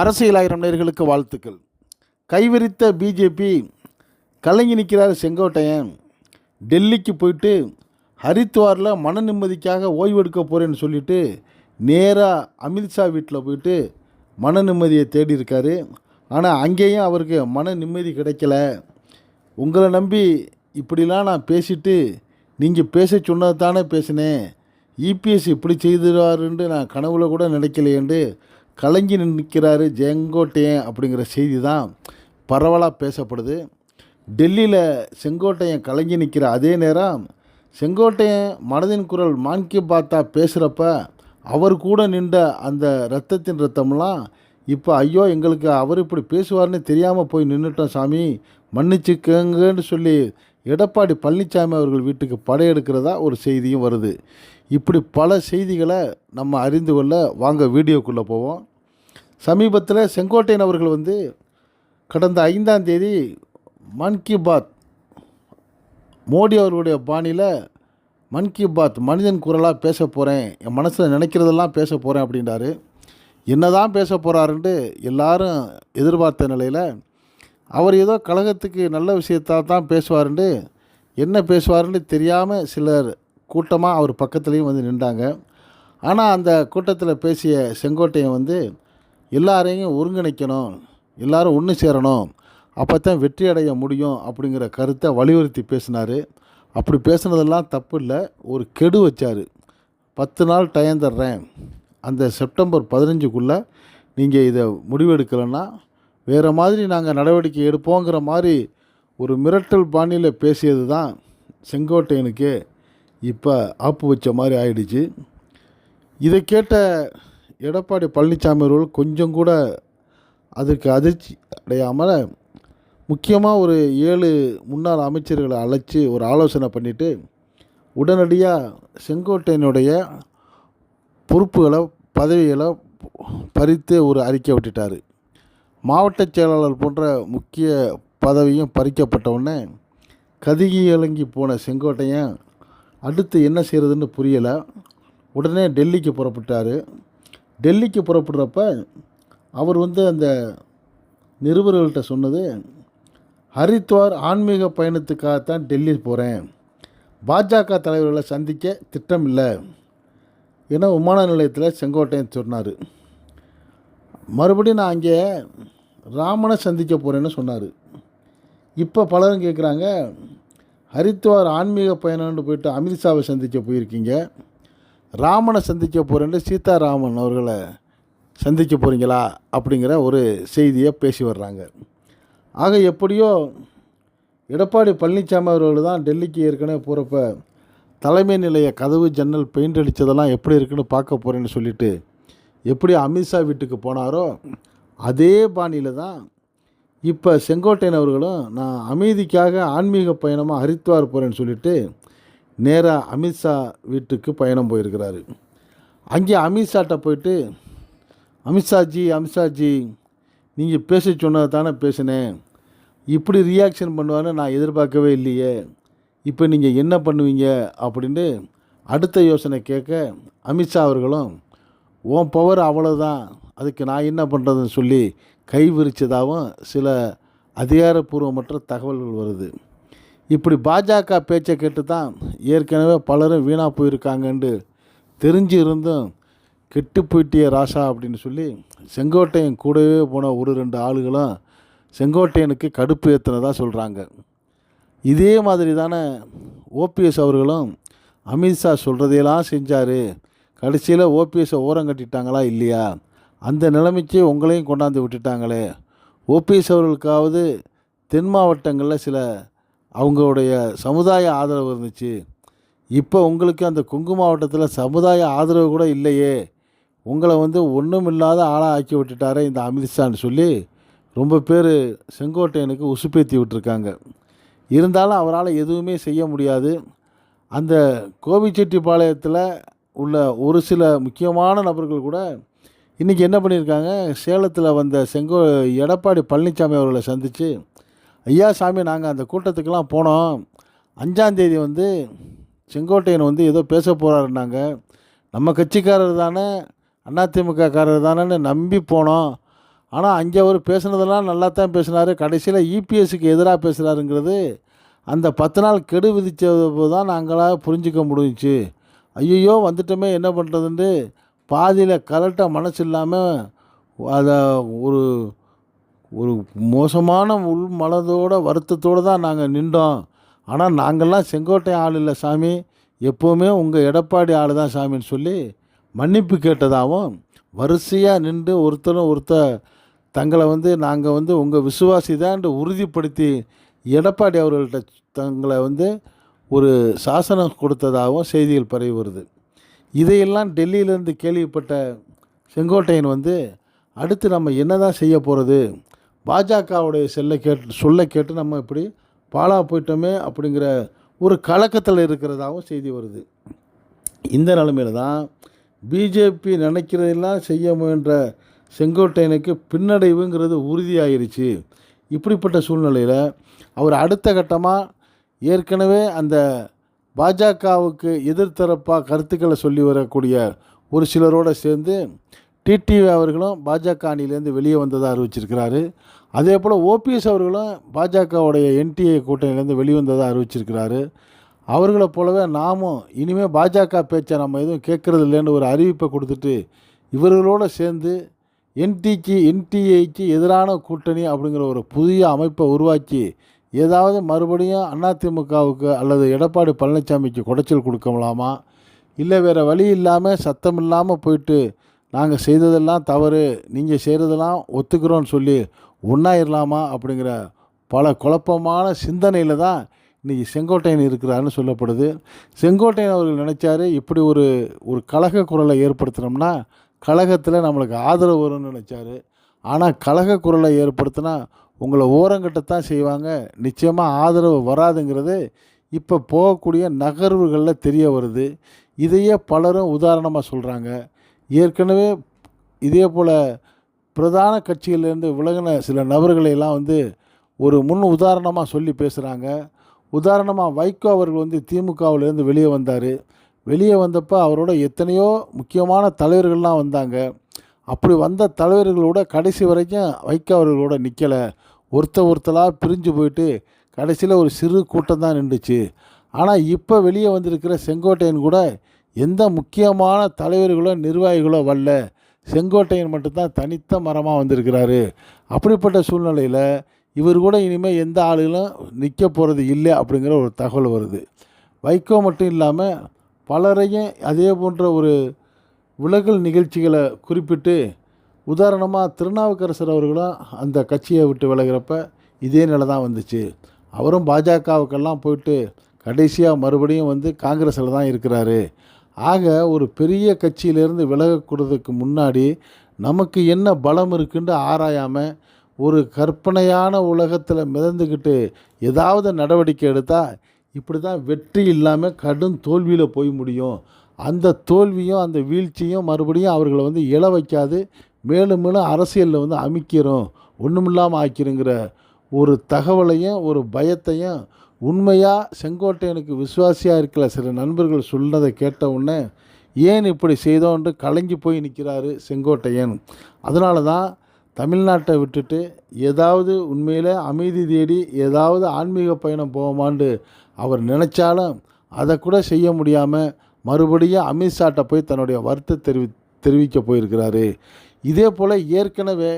அரசியல் ஆயிரம் நேர்களுக்கு வாழ்த்துக்கள். கைவிரித்த பிஜேபி கலங்கி நிற்கிறார் செங்கோட்டையன். டெல்லிக்கு போயிட்டு ஹரித்வாரில் மன நிம்மதிக்காக ஓய்வெடுக்க போகிறேன்னு சொல்லிட்டு நேராக அமித்ஷா வீட்டில் போயிட்டு மன நிம்மதியை தேடியிருக்காரு ஆனால் அங்கேயும் அவருக்கு மன நிம்மதி கிடைக்கல. உங்களை நம்பி இப்படிலாம் நான் பேசிட்டு நீங்கள் பேச சொன்னது தானே பேசினேன் இபிஎஸ் இப்படி செய்துடுவாருன்ட்டு நான் கனவுல கூட நினைக்கலையேண்டு கலங்கி நிற்கிறாரு ஜெங்கோட்டையன் அப்படிங்கிற செய்தி தான் பரவலாக பேசப்படுது. டெல்லியில் செங்கோட்டையன் கலங்கி நிற்கிற அதே நேரம் செங்கோட்டையன் மனதின் குரல் மான் கி பாத்தா பேசுகிறப்ப அவர் கூட நின்ற அந்த ரத்தத்தின் ரத்தம்லாம் இப்போ ஐயோ எங்களுக்கு அவர் இப்படி பேசுவார்னு தெரியாமல் போய் நின்றுட்டோம் சாமி. மன்னிச்சுக்கங்கன்னு சொல்லி எடப்பாடி பழனிசாமி அவர்கள் வீட்டுக்கு படையெடுக்கிறதா ஒரு செய்தியும் வருது. இப்படி பல செய்திகளை நம்ம அறிந்து கொள்ள வாங்க வீடியோக்குள்ளே போவோம். சமீபத்தில் செங்கோட்டையன் அவர்கள் வந்து கடந்த ஐந்தாம் தேதி மன் கி பாத் மோடி அவர்களுடைய பாணியில் மன் கி பாத் மனிதன் குரலாக பேச போகிறேன் என் மனசில் நினைக்கிறதெல்லாம் பேச போகிறேன் அப்படின்றாரு. என்னதான் பேச போகிறாருன்ட்டு எல்லாரும் எதிர்பார்த்த நிலையில் அவர் ஏதோ கழகத்துக்கு நல்ல விஷயத்தான் தான் பேசுவாருன்ட்டு என்ன பேசுவாருன்னு தெரியாமல் சிலர் கூட்டமாக அவர் பக்கத்துலேயும் வந்து நின்றாங்க. ஆனால் அந்த கூட்டத்தில் பேசிய செங்கோட்டையன் வந்து எல்லாரையும் ஒருங்கிணைக்கணும் எல்லோரும் ஒன்று சேரணும் அப்போ தான் வெற்றி அடைய முடியும் அப்படிங்கிற கருத்தை வலியுறுத்தி பேசினார். அப்படி பேசுனதெல்லாம் தப்பு இல்லை ஒரு கெடு வச்சார். பத்து நாள் டயம் தர்றேன். அந்த செப்டம்பர் பதினஞ்சுக்குள்ளே நீங்கள் இதை முடிவெடுக்கலைன்னா வேறு மாதிரி நாங்கள் நடவடிக்கை எடுப்போங்கிற மாதிரி ஒரு மிரட்டல் பாணியில் பேசியது தான் செங்கோட்டையனுக்கு இப்போ ஆப்பு வச்ச மாதிரி ஆயிடுச்சு. இதை கேட்ட எடப்பாடி பழனிசாமி அவர்கள் கொஞ்சம் கூட அதுக்கு அதிர்ச்சி அடையாமல் முக்கியமாக ஒரு ஏழு முன்னாள் அமைச்சர்களை அழைச்சி ஒரு ஆலோசனை பண்ணிவிட்டு உடனடியாக செங்கோட்டையனுடைய பொறுப்புகளை பதவிகளை பறித்து ஒரு அறிக்கை விட்டுட்டார். மாவட்ட செயலாளர் போன்ற முக்கிய பதவியும் பறிக்கப்பட்ட உடனே கதிகி இலங்கி போன செங்கோட்டையன் அடுத்து என்ன செய்கிறதுன்னு புரியலை. உடனே டெல்லிக்கு புறப்பட்டார். டெல்லிக்கு புறப்படுறப்ப அவர் வந்து அந்த நிருபர்கள்ட்ட சொன்னது ஹரித்வார் ஆன்மீக பயணத்துக்காகத்தான் டெல்லி போகிறேன் பாஜக தலைவர்களை சந்திக்க திட்டம் இல்லை என விமான நிலையத்தில் செங்கோட்டையன் சொன்னார். மறுபடியும் நான் அங்கே ராமனை சந்திக்க போகிறேன்னு சொன்னார். இப்போ பலரும் கேட்குறாங்க ஹரித்வார் ஆன்மீக பயணம்னு போயிட்டு அமித்ஷாவை சந்திக்க போயிருக்கீங்க. ராமனை சந்திக்க போகிறேன்னு சீதாராமன் அவர்களை சந்திக்க போகிறீங்களா அப்படிங்கிற ஒரு செய்தியை பேசி வர்றாங்க. ஆக எப்படியோ எடப்பாடி பழனிசாமி அவர்கள் தான் டெல்லிக்கு ஏற்கனவே போகிறப்ப தலைமை நிலைய கதவு ஜன்னல் பெயிண்ட் அடித்ததெல்லாம் எப்படி இருக்குன்னு பார்க்க போகிறேன்னு சொல்லிட்டு எப்படி அமித்ஷா வீட்டுக்கு போனாரோ அதே பாணியில் தான் இப்போ செங்கோட்டையன் அவர்களும் நான் அமைதிக்காக ஆன்மீக பயணமாக ஹரித்வார் போகிறேன்னு சொல்லிட்டு நேராக அமித்ஷா வீட்டுக்கு பயணம் போயிருக்கிறாரு. அங்கே அமித்ஷாட்ட போயிட்டு அமித்ஷாஜி அமித்ஷாஜி நீங்கள் பேச சொன்னது தானே பேசினேன். இப்படி ரியாக்ஷன் பண்ணுவான்னு நான் எதிர்பார்க்கவே இல்லையே. இப்போ நீங்கள் என்ன பண்ணுவீங்க? அப்படின்னு அடுத்த யோசனை கேட்க அமித்ஷா அவர்களும் உன் பவர் அவ்வளோதான் அதுக்கு நான் என்ன பண்ணுறதுன்னு சொல்லி கைவிரிச்சதாகவும் சில அதிகாரப்பூர்வமற்ற தகவல்கள் வருது. இப்படி பாஜக பேச்சை கேட்டு தான் ஏற்கனவே பலரும் வீணாக போயிருக்காங்கன்னு தெரிஞ்சு இருந்தும் கெட்டு போயிட்டிய ராசா அப்படின்னு சொல்லி செங்கோட்டையன் கூடவே போன ஒரு ரெண்டு ஆளுகளும் செங்கோட்டையனுக்கு கடுப்பு ஏற்றுனதாக சொல்கிறாங்க இதே மாதிரி தானே ஓபிஎஸ் அவர்களும் அமித்ஷா சொல்கிறதையெல்லாம் செஞ்சார். கடைசியில் ஓபிஎஸ்ஸை ஓரம் கட்டிட்டாங்களா இல்லையா? அந்த நிலைமைக்கு உங்களையும் கொண்டாந்து விட்டுட்டாங்களே. ஓபிஎஸ் அவர்களுக்காவது தென் மாவட்டங்களில் சில அவங்களுடைய சமுதாய ஆதரவு இருந்துச்சு. இப்போ உங்களுக்கு அந்த கொங்கு மாவட்டத்தில் சமுதாய ஆதரவு கூட இல்லையே. உங்களை வந்து ஒன்றும் இல்லாத ஆளாக ஆக்கி விட்டுட்டாரே இந்த அமித்ஷான்னு சொல்லி ரொம்ப பேர் செங்கோட்டையனுக்கு உசுப்பேத்தி விட்டுருக்காங்க. இருந்தாலும் அவரால் எதுவுமே செய்ய முடியாது. அந்த கோபிச்செட்டிப்பாளையத்தில் உள்ள ஒரு சில முக்கியமான நபர்கள் கூட இன்றைக்கி என்ன பண்ணியிருக்காங்க? சேலத்தில் வந்த செங்கோ எடப்பாடி பழனிசாமி அவர்களை சந்தித்து ஐயா சாமி நாங்கள் அந்த கூட்டத்துக்கெலாம் போனோம். அஞ்சாந்தேதி வந்து செங்கோட்டையன் வந்து ஏதோ பேச போகிறாருன்னாங்க நம்ம கட்சிக்காரர் தானே அதிமுககாரர் தானேன்னு நம்பி போனோம். ஆனால் அங்கே அவர் பேசுனதெல்லாம் நல்லா தான் பேசினார். கடைசியில் இபிஎஸ்க்கு எதிராக பேசுகிறாருங்கிறது அந்த பத்து நாள் கெடு விதித்தது தான் நாங்களாக புரிஞ்சிக்க முடிஞ்சுச்சு. ஐயையோ வந்துட்டோமே என்ன பண்ணுறதுன்ட்டு பாதியில் கலட்ட மனசு இல்லாமல் அதை ஒரு ஒரு மோசமான உள் மனதோட வருத்தத்தோடு தான் நாங்கள் நின்றோம். ஆனால் நாங்கள்லாம் செங்கோட்டை ஆள் இல்லை சாமி. எப்போவுமே உங்கள் எடப்பாடி ஆள் தான் சாமின்னு சொல்லி மன்னிப்பு கேட்டதாகவும் வரிசையாக நின்று ஒருத்தரும் ஒருத்தர் தங்களை வந்து நாங்கள் வந்து உங்கள் விசுவாசி தான் உறுதிப்படுத்தி எடப்பாடி அவர்கள்ட்ட தங்களை வந்து ஒரு சாசனம் கொடுத்ததாகவும் செய்திகள் பரவி வருது. இதையெல்லாம் டெல்லியிலேருந்து கேள்விப்பட்ட செங்கோட்டையன் வந்து அடுத்து நம்ம என்ன தான் செய்ய போகிறது பாஜகவுடைய செல்ல கேட்டு சொல்ல கேட்டு நம்ம இப்படி பாலா போயிட்டோமே அப்படிங்கிற ஒரு கலக்கத்தில் இருக்கிறதாகவும் செய்தி வருது. இந்த நிலமையில தான் பிஜேபி நினைக்கிறதெல்லாம் செய்ய முயன்ற செங்கோட்டையனுக்கு பின்னடைவுங்கிறது உறுதியாயிருச்சு. இப்படிப்பட்ட சூழ்நிலையில் அவர் அடுத்த கட்டமாக ஏற்கனவே அந்த பாஜகவுக்கு எதிர்த்தரப்பாக கருத்துக்களை சொல்லி வரக்கூடிய ஒரு சிலரோடு சேர்ந்து டிடிவி அவர்களும் பாஜக அணியிலேருந்து வெளியே வந்ததாக அறிவிச்சிருக்கிறாரு. அதே போல் ஓபிஎஸ் அவர்களும் பாஜகவுடைய என்டிஏ கூட்டணியிலேருந்து வெளிவந்ததாக அறிவிச்சிருக்கிறாரு. அவர்களை போலவே நாமும் இனிமேல் பாஜக பேச்சை நம்ம எதுவும் கேட்குறது இல்லைன்னு ஒரு அறிவிப்பை கொடுத்துட்டு இவர்களோடு சேர்ந்து என்டிக்கு என்டிஏக்கு எதிரான கூட்டணி அப்படிங்கிற ஒரு புதிய அமைப்பை உருவாக்கி ஏதாவது மறுபடியும் அதிமுகவுக்கு அல்லது எடப்பாடி பழனிசாமிக்கு குடைச்சல் கொடுக்கலாமா? இல்லை வேறு வழி இல்லாமல் சத்தம் இல்லாமல் போயிட்டு நாங்கள் செய்ததெல்லாம் தவறு நீங்கள் செய்கிறதெல்லாம் ஒத்துக்கிறோன்னு சொல்லி ஒன்றாயிரலாமா அப்படிங்கிற பல குழப்பமான சிந்தனையில் தான் இன்றைக்கி செங்கோட்டையன் இருக்கிறாருன்னு சொல்லப்படுது. செங்கோட்டையன் அவர்கள் நினச்சாரு இப்படி ஒரு ஒரு கழக குரலை ஏற்படுத்தினோம்னா கழகத்தில் நம்மளுக்கு ஆதரவு வரும்னு நினச்சாரு. ஆனால் கழக குரலை ஏற்படுத்தினா உங்களை ஓரங்கட்டத்தான் செய்வாங்க. நிச்சயமாக ஆதரவு வராதுங்கிறது இப்போ போகக்கூடிய நகர்வுகளில் தெரிய வருது. இதையே பலரும் உதாரணமாக சொல்கிறாங்க ஏற்கனவே இதே போல் பிரதான கட்சியிலேருந்து விலகின சில நபர்களை எல்லாம் வந்து ஒரு முன் உதாரணமாக சொல்லி பேசுகிறாங்க உதாரணமாக வைகோ அவர்கள் வந்து திமுகவிலேருந்து வெளியே வந்தார். வெளியே வந்தப்போ அவரோட எத்தனையோ முக்கியமான தலைவர்கள்லாம் வந்தாங்க. அப்படி வந்த தலைவர்களோட கடைசி வரைக்கும் வைகோ அவர்களோட நிற்கலை ஒருத்த ஒருத்தலாக பிரிஞ்சு போயிட்டு கடைசியில் ஒரு சிறு கூட்டம் தான் நின்றுச்சு ஆனால் இப்போ வெளியே வந்திருக்கிற செங்கோட்டையன் கூட எந்த முக்கியமான தலைவர்களோ நிர்வாகிகளோ வரல. செங்கோட்டையன் மட்டும்தான் தனித்த மரமாக வந்திருக்கிறாரு. அப்படிப்பட்ட சூழ்நிலையில் இவர் கூட இனிமேல் எந்த ஆளுகளும் நிற்க போகிறது இல்லை அப்படிங்கிற ஒரு தகவல் வருது. வைகோ மட்டும் இல்லாமல் பலரையும் அதே போன்ற ஒரு விலகல் நிகழ்ச்சிகளை குறிப்பிட்டு உதாரணமாக திருநாவுக்கரசர் அவர்களும் அந்த கட்சியை விட்டு விலகிறப்ப இதே நிலை தான் வந்துச்சு. அவரும் பாஜகவுக்கெல்லாம் போயிட்டு கடைசியாக மறுபடியும் வந்து காங்கிரஸில் தான் இருக்கிறாரு. ஆக ஒரு பெரிய கட்சியிலேருந்து விலகக்கூடதுக்கு முன்னாடி நமக்கு என்ன பலம் இருக்குன்னு ஆராயாமல் ஒரு கற்பனையான உலகத்தில் மிதந்துக்கிட்டு ஏதாவது நடவடிக்கை எடுத்தால் இப்படி தான் வெற்றி இல்லாமல் கடும் தோல்வியில் போய் முடியும். அந்த தோல்வியும் அந்த வீழ்ச்சியும் மறுபடியும் அவர்களை வந்து இழ வைக்காது மேலும் மேலும் அரசியலில் வந்து அமைக்கிறோம் ஒன்றுமில்லாமல் ஆக்கிருங்கிற ஒரு தகவலையும் ஒரு பயத்தையும் உண்மையாக செங்கோட்டையனுக்கு விசுவாசியாக இருக்கிற சில நண்பர்கள் சொன்னதை கேட்ட உடனே ஏன் இப்படி செய்தோன்று கலங்கி போய் நிற்கிறாரு செங்கோட்டையன்? அதனால தான் தமிழ்நாட்டை விட்டுட்டு ஏதாவது உண்மையில் அமைதி தேடி ஏதாவது ஆன்மீக பயணம் போவோமான்னு அவர் நினச்சாலும் அதை கூட செய்ய முடியாமல் மறுபடியும் அமித்ஷாட்ட போய் தன்னுடைய வருத்த தெரிவி தெரிவிக்க போயிருக்கிறாரு. இதே போல் ஏற்கனவே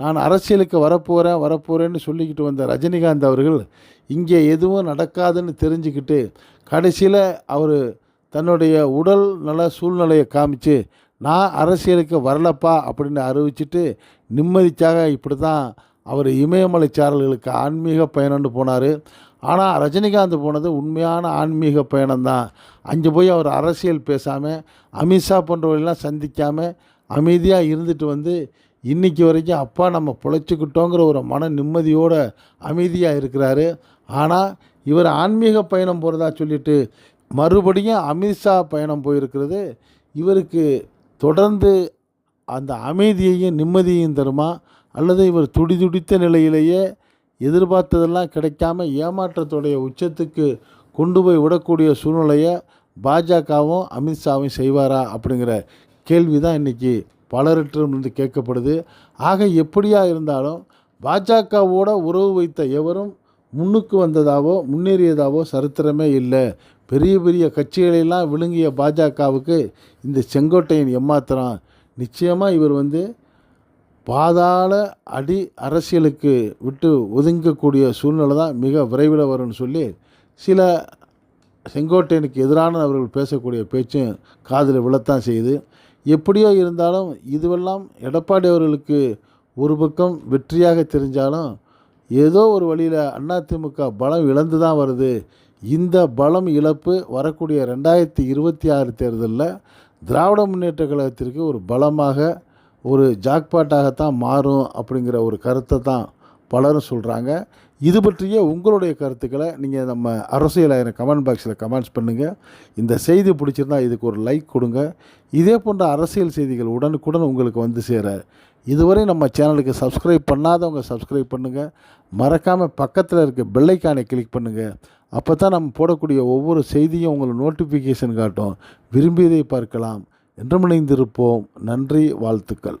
நான் அரசியலுக்கு வரப்போகிறேன் வரப்போகிறேன்னு சொல்லிக்கிட்டு வந்த ரஜினிகாந்த் அவர்கள் இங்கே எதுவும் நடக்காதுன்னு தெரிஞ்சுக்கிட்டு கடைசியில் அவர் தன்னுடைய உடல் நல சூழ்நிலையை காமிச்சு நான் அரசியலுக்கு வரலப்பா அப்படின்னு அறிவிச்சிட்டு நிம்மதிக்காக இப்படி தான் அவர் இமயமலை சாரல்களுக்கு ஆன்மீக பயணம்னு போனார். ஆனால் ரஜினிகாந்த் போனது உண்மையான ஆன்மீக பயணம்தான். அங்கே போய் அவர் அரசியல் பேசாமல் அமித்ஷா போன்றவர்களெலாம் சந்திக்காமல் அமைதியாக இருந்துட்டு வந்து இன்றைக்கி வரைக்கும் அப்பா நம்ம பிழைச்சிக்கிட்டோங்கிற ஒரு மன நிம்மதியோடு அமைதியாக இருக்கிறாரு. ஆனால் இவர் ஆன்மீக பயணம் போகிறதா சொல்லிட்டு மறுபடியும் அமித்ஷா பயணம் போயிருக்கிறது. இவருக்கு தொடர்ந்து அந்த அமைதியையும் நிம்மதியையும் தருமா? அல்லது இவர் துடிதுடித்த நிலையிலேயே எதிர்பார்த்ததெல்லாம் கிடைக்காம ஏமாற்றத்துடைய உச்சத்துக்கு கொண்டு போய் விடக்கூடிய சூழ்நிலையை பாஜகவும் அமித்ஷாவும் செய்வாரா அப்படிங்கிற கேள்வி தான் இன்றைக்கி பலரிடமிருந்து கேட்கப்படுது. ஆக எப்படியா இருந்தாலும் பாஜகவோட உறவு வைத்த எவரும் முன்னுக்கு வந்ததாவோ முன்னேறியதாவோ சரித்திரமே இல்லை. பெரிய பெரிய கட்சிகளெல்லாம் விழுங்கிய பாஜகவுக்கு இந்த செங்கோட்டையன் எம்மாத்திரம் நிச்சயமாக இவர் வந்து பாதாள அடி அரசியலுக்கு விட்டு ஒதுங்கக்கூடிய சூழ்நிலை தான் மிக விரைவில் வரும்னு சொல்லி சில செங்கோட்டையனுக்கு எதிரான அவர்கள் பேசக்கூடிய பேச்சும் காதில் விழத்தான் செய்யுது. எப்படியோ இருந்தாலும் இதுவெல்லாம் எடப்பாடி அவர்களுக்கு ஒரு பக்கம் வெற்றியாக தெரிஞ்சாலும் ஏதோ ஒரு வழியில் அதிமுக பலம் இழந்து தான் வருது. இந்த பலம் இழப்பு வரக்கூடிய ரெண்டாயிரத்தி இருபத்தி ஆறு தேர்தலில் திராவிட முன்னேற்ற கழகத்திற்கு ஒரு பலமாக ஒரு ஜாக்பாட்டாகத்தான் மாறும் அப்படிங்கிற ஒரு கருத்தை தான் பலரும் சொல்கிறாங்க இது பற்றிய உங்களுடைய கருத்துக்களை நீங்கள் நம்ம அரசியல் ஆயிரம் கமெண்ட் பாக்ஸில் கமெண்ட்ஸ் பண்ணுங்கள் இந்த செய்தி பிடிச்சிருந்தா இதுக்கு ஒரு லைக் கொடுங்க. இதே போன்ற அரசியல் செய்திகள் உடனுக்குடன் உங்களுக்கு வந்து சேர இதுவரை நம்ம சேனலுக்கு சப்ஸ்கிரைப் பண்ணாதவங்க சப்ஸ்கிரைப் பண்ணுங்கள் மறக்காமல் பக்கத்தில் இருக்க பெல்லைக்கானை கிளிக் பண்ணுங்கள் அப்போ தான் நம்ம போடக்கூடிய ஒவ்வொரு செய்தியும் உங்களுக்கு நோட்டிஃபிகேஷன் காட்டும். விரும்பியதை பார்க்கலாம். என்றும் இணைந்திருப்போம். நன்றி வாழ்த்துக்கள்.